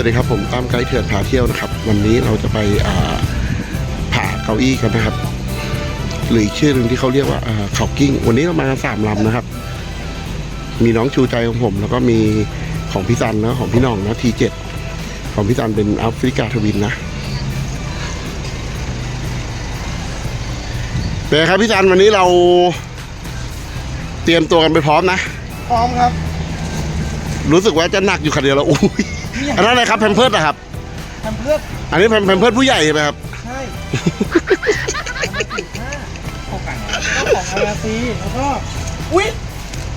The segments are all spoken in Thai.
สวัสดีครับผมตามไกด์เถื่อนพาเที่ยวนะครับ วันนี้เราจะไปอ่าผ่าเก้าอี้กันนะครับ หรืออีกชื่อหนึ่งที่เขาเรียกว่าอ่าเขากิ้ง วันนี้เรามากันสามลำนะครับ มีน้องชูใจของผม แล้วก็มีของพี่ซันนะของพี่หน้องนะทีเจ็ดของพี่ซันเป็นแอฟริกาทวินนะเป็นไงครับพี่ซันวันนี้เราเตรียมตัวกันไปพร้อมนะ พร้อมครับ รู้สึกว่าจะหนักอยู่คันเดียวแล้วอุ้ย อันนั้นอะไรครับแพมเพิร์ดนะครับทำเพื่ออันนี้แพมแพมเพิร์ดผู้ใหญ่ใช่ไหมครับ ใช่เข้ากันก็ของอาราซีแล้วก็ อุ้ย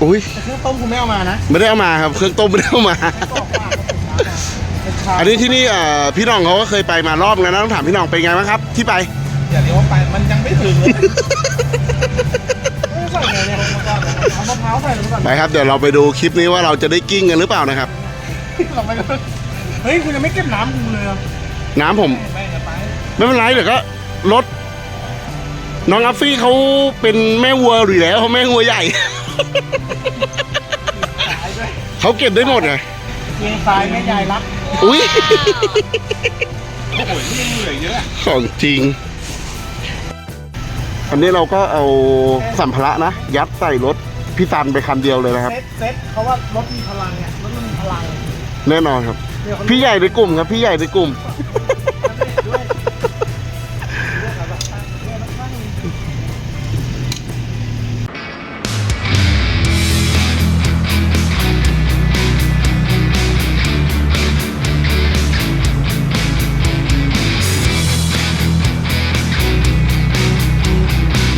อุ้ยแต่เครื่องต้มคุณไม่เอามานะไม่ได้เอามาครับเครื่องต้มไม่ได้เอามาบอกว่าเป็นชาอันนี้ที่นี่เอ่อพี่น้องเขาก็เคยไปมารอบแล้วนะต้องถามพี่น้องเป็นไงบ้างครับ ที่ไปอย่าเรียกว่าไปมันยังไม่ถึงเลยไม่ใส่เลยเนี่ยเอามะพร้าวใส่ลงก่อนไปครับเดี๋ยวเราไปดูคลิปนี้ว่าเราจะได้กิ้งกันหรือเปล่านะครับ เราไปกันเฮ้ยคุณยังไม่เก็บน้ำกูเลยอะน้ำผม ไม่ไปไม่เป็นไรเดี๋ยวก็ลดน้องอัฟฟี่เขาเป็นแม่วัวอยู่แล้วเขาแม่วัวใหญ่ ตายด้วยเขาเก็บได้หมดไงเกียงตายแม่ยายรักอุ้ยโอ้โหนี่ยังเหลือเยอะของจริงอันนี้เราก็เอาสัมภาระนะ ยัดใส่รถพี่ตันไปคันเดียวเลยนะครับ เซ็ตเซ็ตเพราะว่ารถมีพลังเนี่ยรถมันมีพลังแน่นอนครับเดี๋ยวเขา พี่ใหญ่ในกลุ่มครับ พี่ใหญ่ในกลุ่ม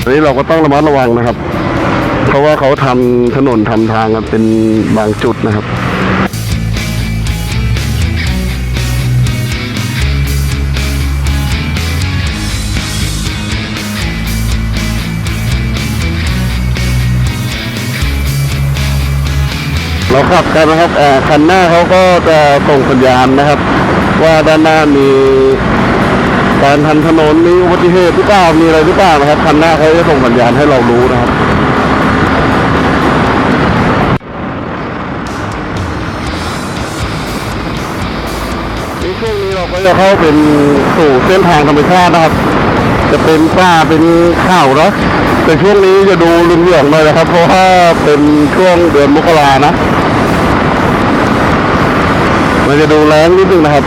อันนี้เราก็ต้องระมัดระวังนะครับ เพราะว่าเขาทำถนนทำทางกันเป็นบางจุดนะครับ เราขับกันนะครับคันหน้าเขาก็จะส่งสัญญาณนะครับ ว่าด้านหน้ามีการทำถนนมีอุบัติเหตุหรือเปล่ามีอะไรหรือเปล่านะครับคันหน้าเขาจะส่งสัญญาณให้เรารู้นะครับในช่วงนี้เราก็จะเข้าเป็นสู่เส้นทางธรรมชาตินะครับ จะเป็นป่าเป็นข่าวนะแต่ช่วงนี้จะดูเหลืองๆหน่อยนะครับ เพราะว่าเป็นช่วงเดือนมกรานะ มันจะดูแรงนิดนึงนะครับ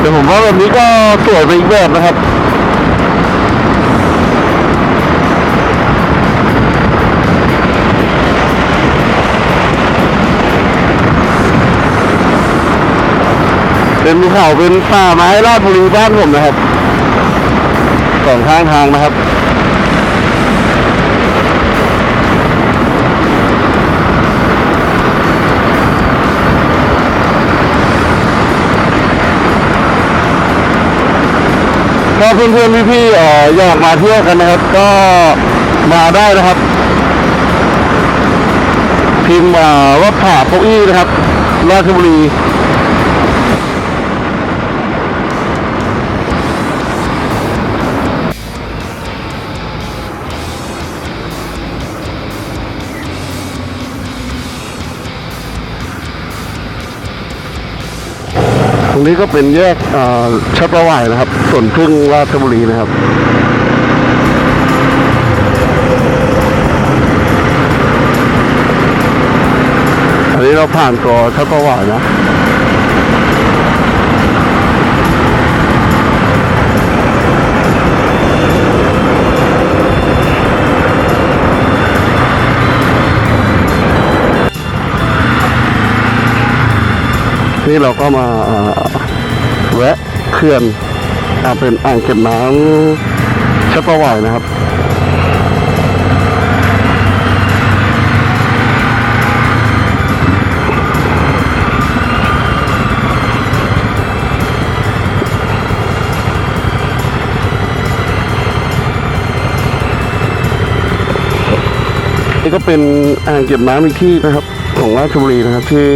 แต่ผมว่าแบบนี้ก็สวยไปอีกแบบนะครับเป็นภูเขาเป็นป่าไม้ราชบุรีบ้านผมนะครับสองข้างทางนะครับ ถ้าเพื่อนๆพี่ๆออยากมาเที่ยวกันนะครับ ก็มาได้นะครับ พิมพ์ว่าผ่าโปอี้นะครับราชบุรีางนี้ก็เป็นแยกชัดประวายนะครับส่วนพึ่งราชบุรีนะครับอันนี้เราผ่านกอชัดประวายนะ นี่เราก็มาแวะเขื่อนอาเป็นอ่างเก็บน้ำชัดประวายนะครับนี่ก็เป็นอ่างเก็บน้ำอีกที่นะครับ ของราชบุรีนะครับที่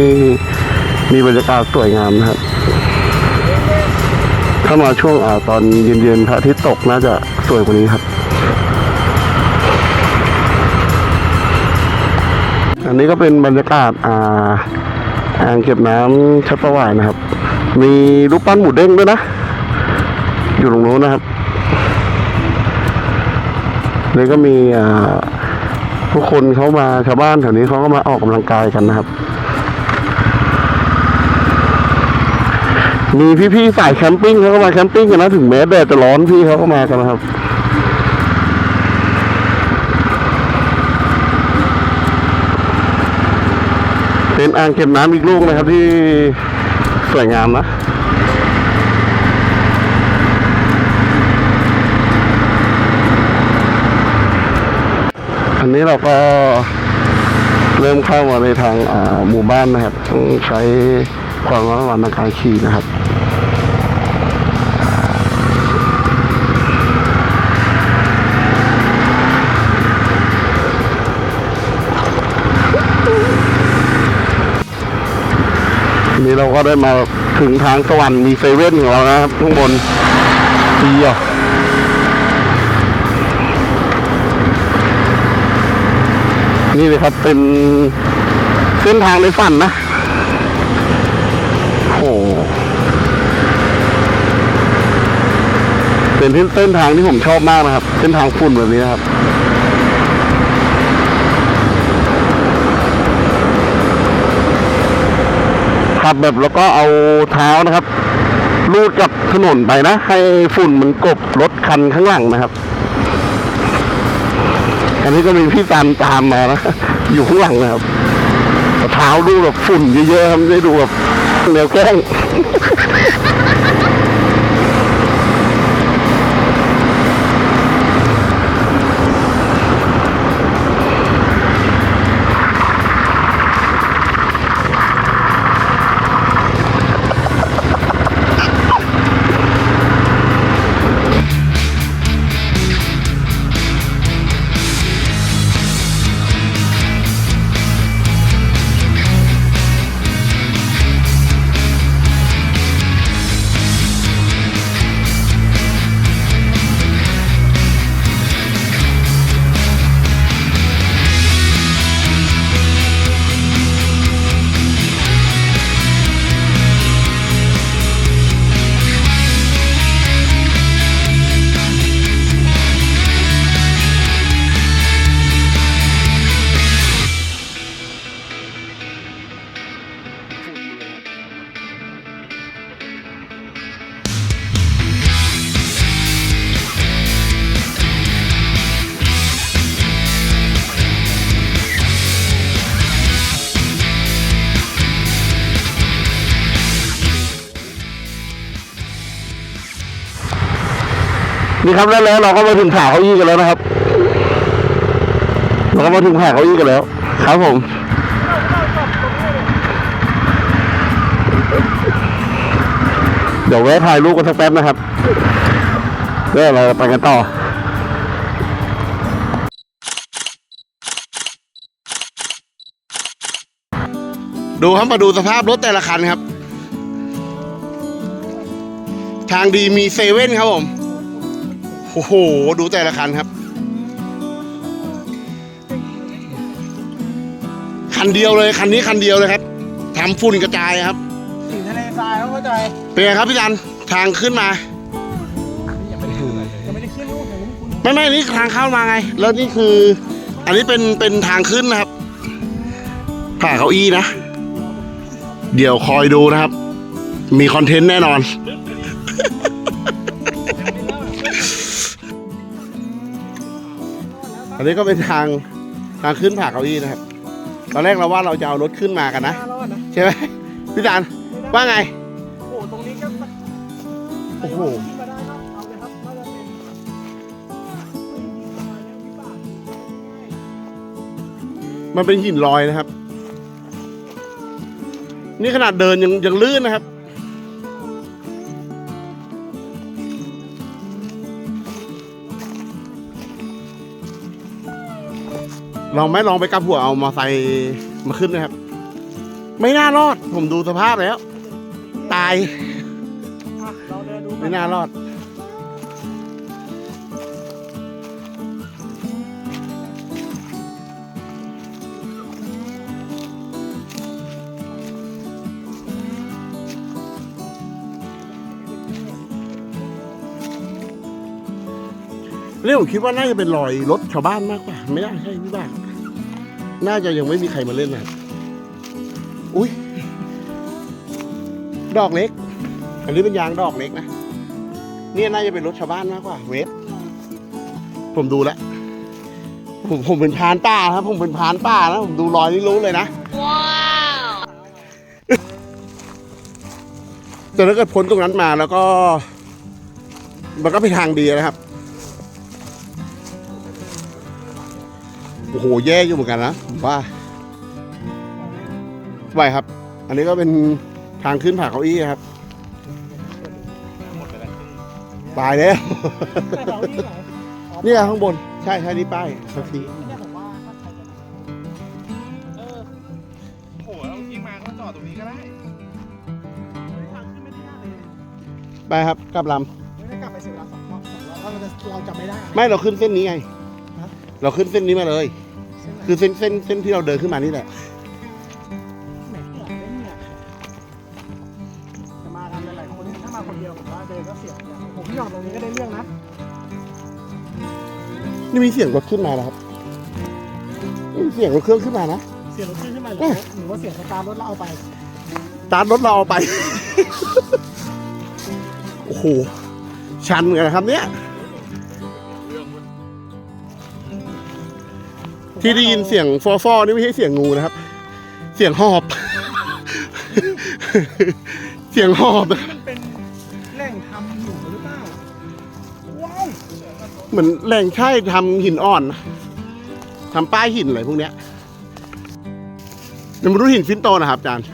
มีบรรยากาศสวยงามนะครับ ถ้ามาช่วงอ่าตอนเย็นๆพระอาทิตย์ตกน่าจะสวยกว่านี้ครับ อันนี้ก็เป็นบรรยากาศอ่าอ่างเก็บน้ำชัดประวายนะครับ มีรูปปั้นหมูเด้งด้วยนะ อยู่ตรงโน้นนะครับแล้วก็มีอ่าผู้คนเขามาชาวบ้านแถวนี้เขาก็มาออกกำลังกายกันนะครับ มีพี่ๆสายแคมปิ้งเขาก็มาแคมปิ้งกันนะถึงแม้แดดจะร้อนพี่เขาก็มากันนะครับเป็นอ่างเก็บน้ำอีกลูกนะครับที่สวยงามนะอันนี้เราก็เริ่มเข้ามาในทางหมู่บ้านนะครับต้องใช้ ความระมัดระวังในการขี่นะครับทีนี้เราก็ได้มาถึงทางสวรรค์มีเซเว่นของเรานะครับข้างบนดีอะนี่เลยครับเป็นเส้นทางในฝันนะ เป็นเส้นทางที่ผมชอบมากนะครับ เส้นทางฝุ่นแบบนี้นะครับขับแบบแล้วก็เอาเท้านะครับลูดกับถนนไปนะ ให้ฝุ่นมันกบรถคันข้างหลังนะครับ อันนี้ก็มีพี่ตันตามมานะ อยู่ข้างหลังนะครับเท้าดูแบบฝุ่นเยอะๆครับได้ดูแบบ แน ครับแล้วแล้วเราก็มาถึงผ่าเก้าอี้กันแล้วนะครับ เราก็มาถึงผ่าเก้าอี้กันแล้ว ครับผมเดี๋ยวแวะถ่ายรูปกันสักแป๊บนะครับเดี๋ยวเราไปกันต่อดูครับมาดูสภาพรถแต่ละคันครับ ทางดีมีเซเว่นครับผม โอ้โห ดูแต่ละคันครับ คันเดียวเลยคันนี้คันเดียวเลยครับทำฝุ่นกระจายครับสีทะเลทรายเขาเข้าใจเป็นไงครับพี่จันทางขึ้นมา ยังไม่ได้ขึ้นยังไม่ได้ขึ้นลูกยังไม่ได้ขึ้นไม่ไม่นี่ทางเข้ามาไง แล้วนี่คือ อันนี้เป็นเป็นทางขึ้นนะครับผ่าเก้าอี้นะ เดี๋ยวคอยดูนะครับ มีคอนเทนต์แน่นอน นนี้ก็เป็นทางทางขึ้นผ่าเก้าอี้นะครับ ตอนแรกเราว่าเราจะเอารถขึ้นมากันนะหน้ารอดนะใช่ไหมพี่จันว่าไง โอ้โหตรงนี้ก็สักโอ้โห ขึ้นมาได้ครับเอาเลยครับน่าจะเป็นมันเป็นหินลอยนะครับ นี่ขนาดเดินยังยังลื่นนะครับ ลองไหมลองไปกลับหัวเอามาใส่มาขึ้นนะครับ ไม่น่ารอด ผมดูสภาพแล้ว ตายไม่น่ารอด เรื่องผมคิดว่าน่าจะเป็นรอยรถชาวบ้านมากกว่า ไม่น่าใช่พี่บ้าน น่าจะยังไม่มีใครมาเล่นนะอุ้ยดอกเล็ก อันนี้เป็นยางดอกเล็กนะเนี่ยน่าจะเป็นรถชาวบ้านมากกว่า เวฟผมดูแล้วผมผมเป็นพรานป่าครับ ผมเป็นพรานป่านะผมดูรอยนี่รู้เลยนะแต่ถ้าเกิดพ้นตรงนั้นมาแล้วก็ มันก็เป็นทางดีนะครับ อ้โหแย่อยู่เหมือนกันนะผมว่าไหวครับ อันนี้ก็เป็นทางขึ้นผาเก้าอี้ครับหมดไปแล้วตายแล้วแต่เราที่ไหนเนี่ยข้างบนใช่ใช่นี่ป้ายสักทีเนี่ยผมว่าถ้าใครจะเออโหเรายิงมาก็จอดตรงนี้ก็ได้ทางขึ้นไม่ได้ยากเลยไปครับกลับลไม่ได้กลับไปเสียเวลาสองรอบสองรอบเราจะเราจะไม่ได้ำไม่เราขึ้นเส้นนี้ไงฮะเราขึ้นเส้นนี้มาเลย เส้นไหนคือเส้นเส้นเส้นที่เราเดินขึ้นมานี่แหละ แหมเหนื่อยเล่นเนี่ยจะมากันหลายๆคน ถ้ามาคนเดียวผมว่าเดินก็เสียเวลาผมพี่หยองตรงนี้ก็ได้เรื่องนะ นี่มีเสียงรถขึ้นมาแล้วครับมีเสียงรถเครื่องขึ้นมานะ เสียงรถขึ้นมาหรือหรือว่าเสียงสตาร์ทรถเราเอาไป ตาร์ทรถเราเอาไป โอ้โห ชันเหมือนกันนะครับเนี่ย ที่ได้ยินเสียงฟอฟอนี่ไม่ใช่เสียงงูนะครับ เสียงหอบ เสียงหอบนะมันเป็นแหล่งทำหินหรือเปล่าว้าวเหมือนแหล่งใช่ทำหินอ่อนนะทำป้ายหินอะไรพวกเนี้ยยังไม่รู้หินฟินโตนะครับอาจารย์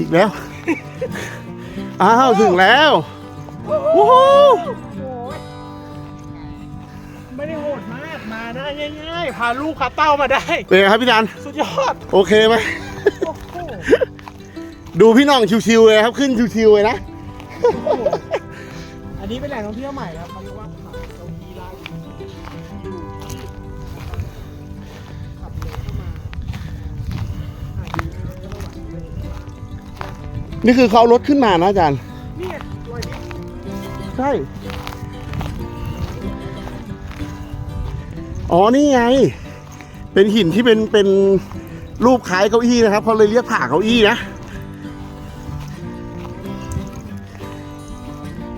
อีกแล้ว อ้าว ถึงแล้ววู้ฮู้โอ้ยไม่ได้โหดมากมาได้ง่ายๆ พาลูกพาเต้ามาได้ เป็นไงครับพี่ดัน สุดยอดโอเคไหม โอ้โหดูพี่น้องชิวๆเลยครับ ขึ้นชิวๆเลยนะ อันนี้เป็นแหล่งท่องเที่ยวใหม่นะครับ นี่คือเขาเอารถขึ้นมานะอาจารย์นี่ไงรอยนี้ใช่ อ๋อนี่ไง เป็นหินที่เป็นเป็นรูปคล้ายเก้าอี้นะครับเขาเลยเรียกผ่าเก้าอี้นะ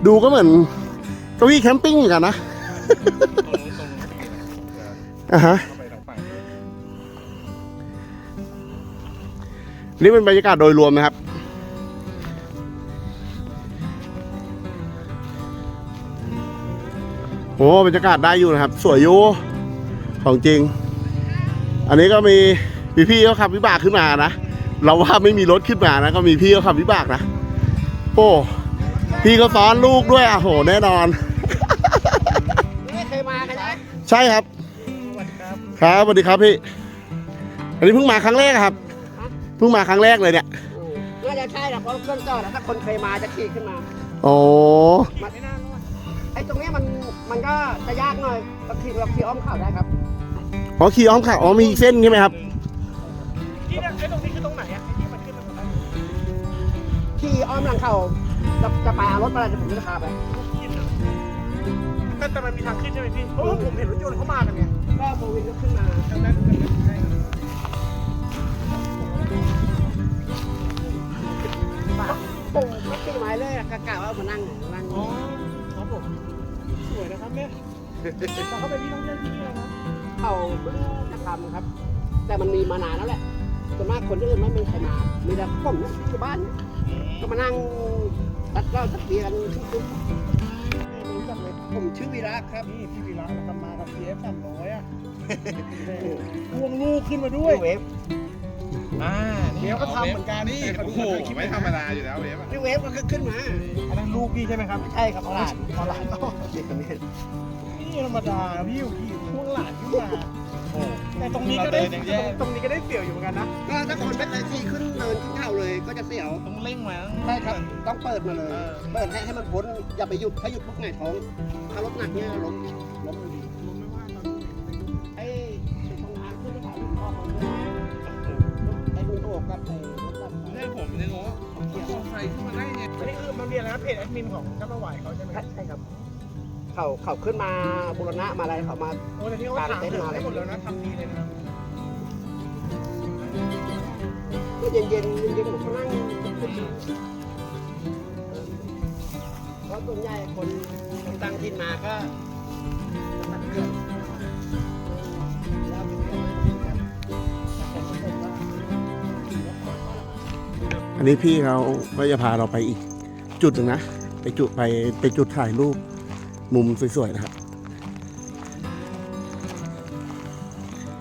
ดูก็เหมือนเก้าอี้แคมปิ้งเหมือนกันนะอะฮะนี่เป็นบรรยากาศโดยรวมนะครับ อ้บรรยากาศได้อยู่นะครับ สวยอยู่ของจริง อันนี้ก็มีพี่พี่ๆเขาขับวิบากขึ้นมานะเราว่าไม่มีรถขึ้นมานะก็มีพี่เขาขับวิบากนะโอ้พี่เขาซ้อนลูกด้วยอะโหแน่นอนไม่เคยมากันนะใช่ครับสวัสดีครับครับสวัสดีครับพี่ อันนี้เพิ่งมาครั้งแรกครับเพิ่งมาครั้งแรกเลยเนี่ยน่าจะใช่แหละเพราะเครื่องจอดอะถ้าคนเคยมาจะขี่ขึ้นมาโอ้ ไม่น่ารอดไอ้ตรงเนี้ยมันมันก็จะยากหน่อยเราขี่เราขี่อ้อมเข่าได้ครับขอขี่อ้อมขาอ๋อมีอีกเส้นใช่ไหมครับ ที่เนี่ยไอ้ตรงนี้คือตรงไหนอะไอ้ที่มันขึ้นมาตรงนั้นขี่อ้อมหลังเข่าจะจะไปเอารถมาอะไรเดี๋ยวผมจะพาไปขึ้นเหรอแต่แต่มันมีทางขึ้นใช่ไหมพี่เพราะว่าผมเห็นรถยนต์เขามากันไงก็โบวินก็ขึ้นมาทางนั้นทางนั้นใช่ครับปะโป่งไม่ตีไม้เลยอะกะกะว่ามานั่งนั่ง อ๋อครับผม สวยนะครับเนี่ยแต่เขาเป็นที่ท่องเที่ยวที่นี่นะเขาเพิ่งจะทำครับ แต่มันมีมานานแล้วแหละส่วนมากคนที่อื่นไม่มีใครมามีแต่ผมเนี่ยที่บ้านเนี่ยก็มานั่งตัดเหล้าตัดเบียร์กันทุกๆไม่รู้จักเลยผมชื่อวีระครับนี่พี่วีระนะครับมากับ PF สามร้อยอะพ่วงลูกขึ้นมาด้วย เวฟ อ่าเดี๋ยวก็ทำเหมือนกันนี่แต่โอ้เขาโหดูคลิปไม่ธรรมดาอยู่แล้วเวฟอะพี่เวฟก็ขึ้นมาอันนั้นลูกพี่ใช่ไหมครับใช่ครับหลานขอหลานต่อเด็กคนนี้นี่ธรรมดาพี่อยู่พี่พ่วงหลานขึ้นมาโอ้แต่ตรงนี้ก็ได้เราเดินยังแย่ตรงนี้ก็ได้เสี่ยวอยู่เหมือนกันนะก็ถ้าคนเป็นไอซีขึ้นเนินขึ้นเขาเลยก็จะเสียวต้องเร่งมาใช่ครับต้องเปิดมาเลยเออเปิดให้ให้มันพ้นอย่าไปหยุดถ้าหยุดปุ๊บไงายท้องถ้ารถหนักเนี่ยล้มล้ม กับไอ้รถตัดให้ผมยังงงว่าเอาใครขึ้นมาได้ไงอันนี้คือมันมีอะไรนะเพจแอดมินของกัปไหวเขาใช่ไหมใช่ครับ เขาเขาขึ้นมาบูรณะมาอะไรเขามา โอ้แต่ที่เขาถามเลืองได้หมดแล้วนะทำดีเลยนะก็เย็นเย็นๆเย็นๆผมก็นั่งเพราะส่วนใหญ่คนคนตั้งทินมาก็ อันนี้พี่เขาก็จะพาเราไปอีกจุดหนึ่งนะ ไปจุดไปไปจุดถ่ายรูปมุมสวยๆนะครับ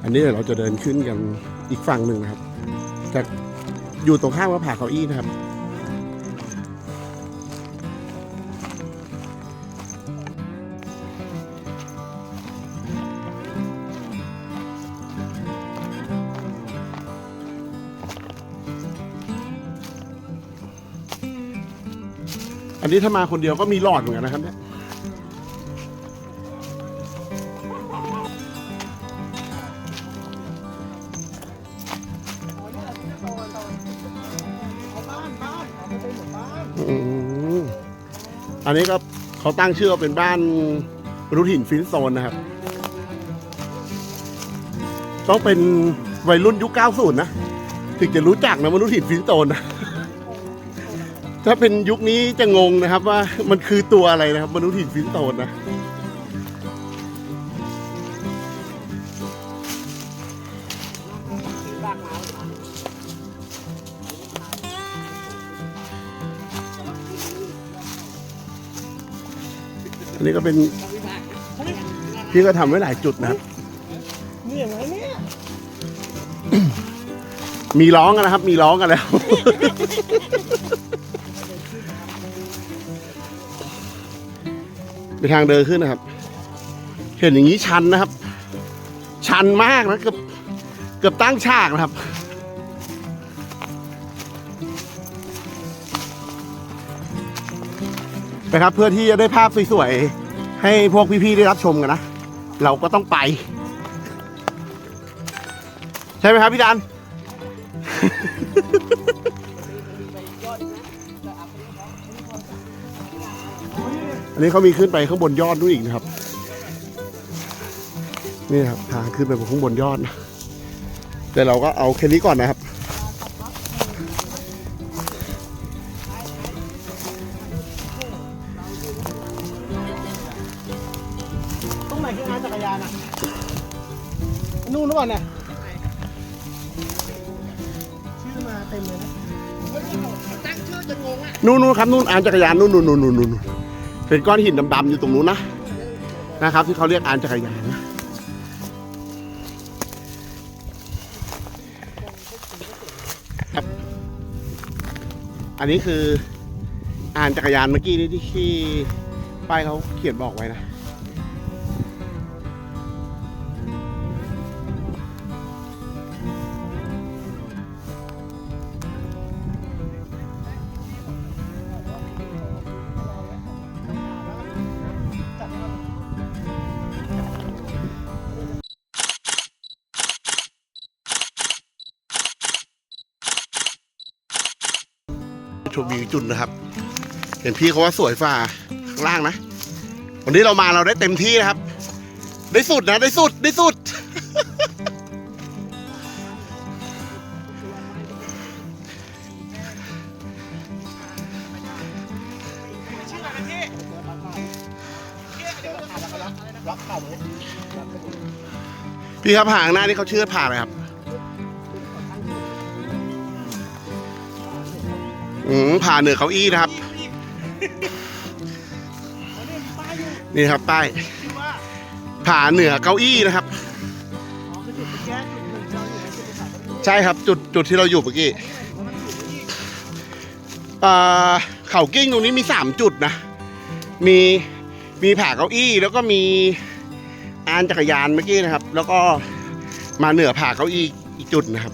อันนี้เดี๋ยวเราจะเดินขึ้นกันอีกฝั่งหนึ่งนะครับจากอยู่ตรงข้ามกับผาเขาอี้นะครับ นี้ถ้ามาคนเดียวก็มีหลอดเหมือนกันนะครับเนี่ยอืมอันนี้ก็เขาตั้งชื่อว่าเป็นบ้านรุถินฟินโซนนะครับ ต้องเป็นวัยรุ่นยุค 90 นะ ถึงจะรู้จักนะมนุษย์หินฟินโซนนะ ถ้าเป็นยุคนี้จะงงนะครับว่ามันคือตัวอะไรนะครับมนุษย์หินฟินโซนนะถือรากไม้มาอันนี้ก็เป็นวิบากพี่ก็ทำไว้หลายจุดนะครับนี่อย่างไรเนี่ยมีร้องกันนะครับ มีร้องกันแล้ว เป็นทางเดินขึ้นนะครับ เห็นอย่างนี้ชันนะครับ ชันมากนะเกือบเกือบตั้งฉากนะครับนะครับเพื่อที่จะได้ภาพสวยๆ ให้พวกพี่ๆ ได้รับชมกันนะ เราก็ต้องไป ใช่ไหมครับพี่ดัน นนี้เขามีขึ้นไปข้างบนยอดด้วยอีกนะครับ นี่ครับทางขึ้นไปบนข้างบนยอดนะแต่เราก็เอาแค่นี้ก่อนนะครับ ตรงไหนคืองานจักรยานอะ นู่นหรือเปล่าเนี่ยชื่อมาเต็มเลยนะ ตั้งชื่อจะงงอะ นู่นนู่นครับนู่นอานจักรยานนู่นนู่นนู่นนู่นนู่น เป็นก้อนหินดำๆอยู่ตรงนู้นนะนะครับ ที่เขาเรียกอานจักรยานนะอันนี้คืออานจักรยานเมื่อกี้นี้ที่ที่ป้ายเขาเขียนบอกไว้นะ จุดนะครับ เห็นพี่เขาว่าสวยฝ่าข้างล่างนะ วันนี้เรามาเราได้เต็มที่นะครับ ได้สุดนะได้สุดได้สุด พี่ครับผางหน้านี่เขาเชื่อผ่าอะไรครับ อืมผ่าเหนือเขาอี้นะครับ นี่ครับป้ายชื่อว่าผ่าเหนือเก้าอี้นะครับ ใช่ครับจุดจุดที่เราอยู่เมื่อกี้อ่าเขากิ้งตรงนี้มีสามจุดนะ มีมีผ่าเก้าอี้แล้วก็มีอานจักรยานเมื่อกี้นะครับ แล้วก็มาเหนือผ่าเก้าอี้อีกจุดนะครับ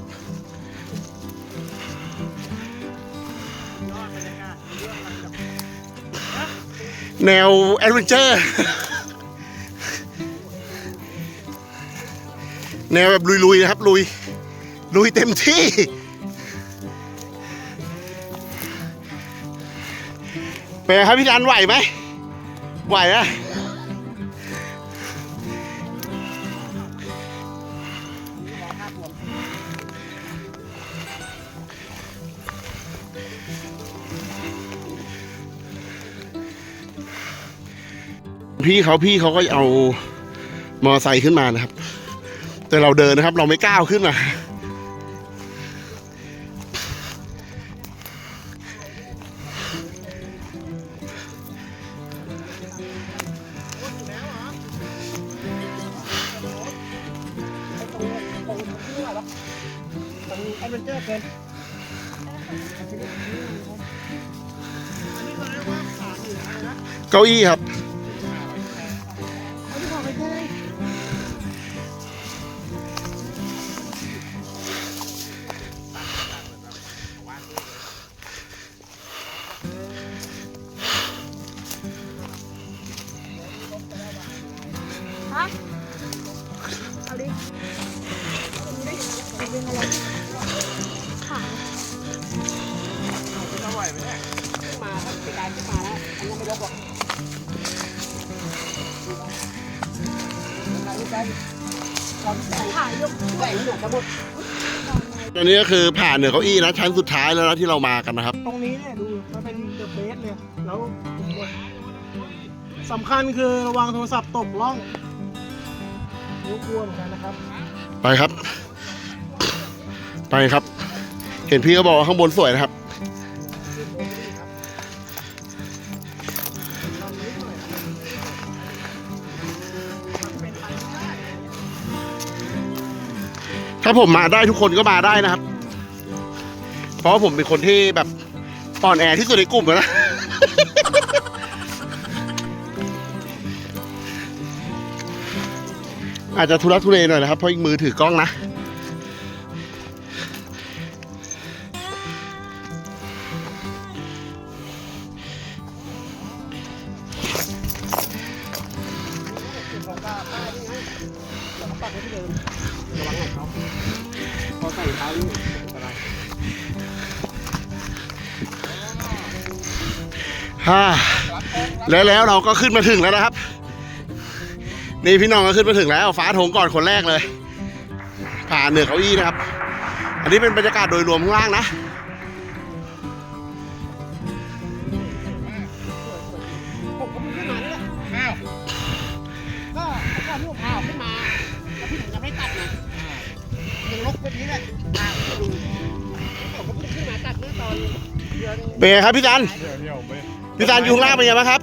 แนวแอดเวนเจอร์ แนวแบบลุยๆนะครับ ลุย ลุยเต็มที่เป็นครับพี่รันไหวไหม ไหวนะ พี่เขาพี่เขาก็เอามอไซค์ขึ้นมานะครับ แต่เราเดินนะครับ เราไม่ก้าวขึ้นมามันแอดเวนเจอร์เกินเก้าอี้ครับ อนนี้ก็คือผ่านเหนือเก้าอี้นะชั้นสุดท้ายแล้วนะที่เรามากันนะครับ ตรงนี้เนี่ยดูมันเป็นเดอะเบสเลยแล้วสำคัญคือระวังโทรศัพท์ตกล่องนิ้วกลัวเหมือนกันนะครับ ไปครับ ไปครับ เห็นพี่ก็บอกว่าข้างบนสวยนะครับ ถ้าผมมาได้ทุกคนก็มาได้นะครับ เพราะว่าผมเป็นคนที่แบบอ่อนแอที่สุดในกลุ่มแล้วนะอาจจะทุรักทุเลหน่อยนะครับเพราะอีกมือถือกล้องนะ แล้วแล้วเราก็ขึ้นมาถึงแล้วนะครับ นี่พี่น้องก็ขึ้นมาถึงแล้ว ฟ้าโถงก่อนคนแรกเลย ผ่านเหนือเก้าอี้นะครับ อันนี้เป็นบรรยากาศโดยรวมข้างล่างนะ ผมก็เพิ่งขึ้นมานี่แหละอ้าวก็ก็ลูกพาออกขึ้นมาแล้วพี่มยังไม่ตัดไงยังลกแบบนี้แหละอ่าดูผมก็เพิ่งขึ้นมาตัดเมื่อตอนเดือนเป็นไงครับพี่ซันเดี๋ยวเดี๋ยวไปพี่ซันอยู่ข้างล่างเป็นไงบ้างครับ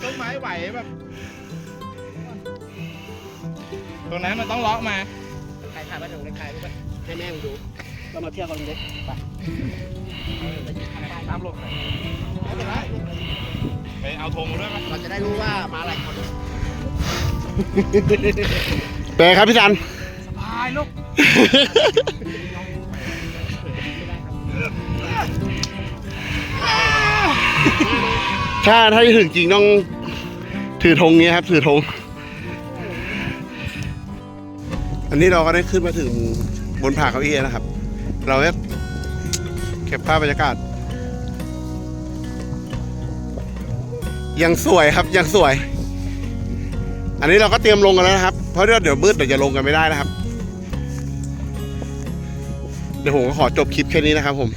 ตรงนั้นมันต้องเลาะมา ใครถ่ายมาถึงเลยใครรู้ไหมให้แม่มึงดูก็มาเที่ยวกันเลยไปตามลงไม่เป็นไรไปเอาธงมาด้วยไหมเราจะได้รู้ว่ามาหลายคนเป็นไงครับพี่ซันสบายลูกถ้าถ้าจะถึงจริงต้องถือธงเงี้ยครับ ถือธง อันนี้เราก็ได้ขึ้นมาถึงบนผาเก้าอี้นะครับ เราจะเก็บภาพบรรยากาศ ยังสวยครับยังสวย อันนี้เราก็เตรียมลงกันแล้วนะครับ เพราะเดี๋ยวมืดเดี๋ยวจะลงกันไม่ได้นะครับ เดี๋ยวผมก็ขอจบคลิปแค่นี้นะครับผม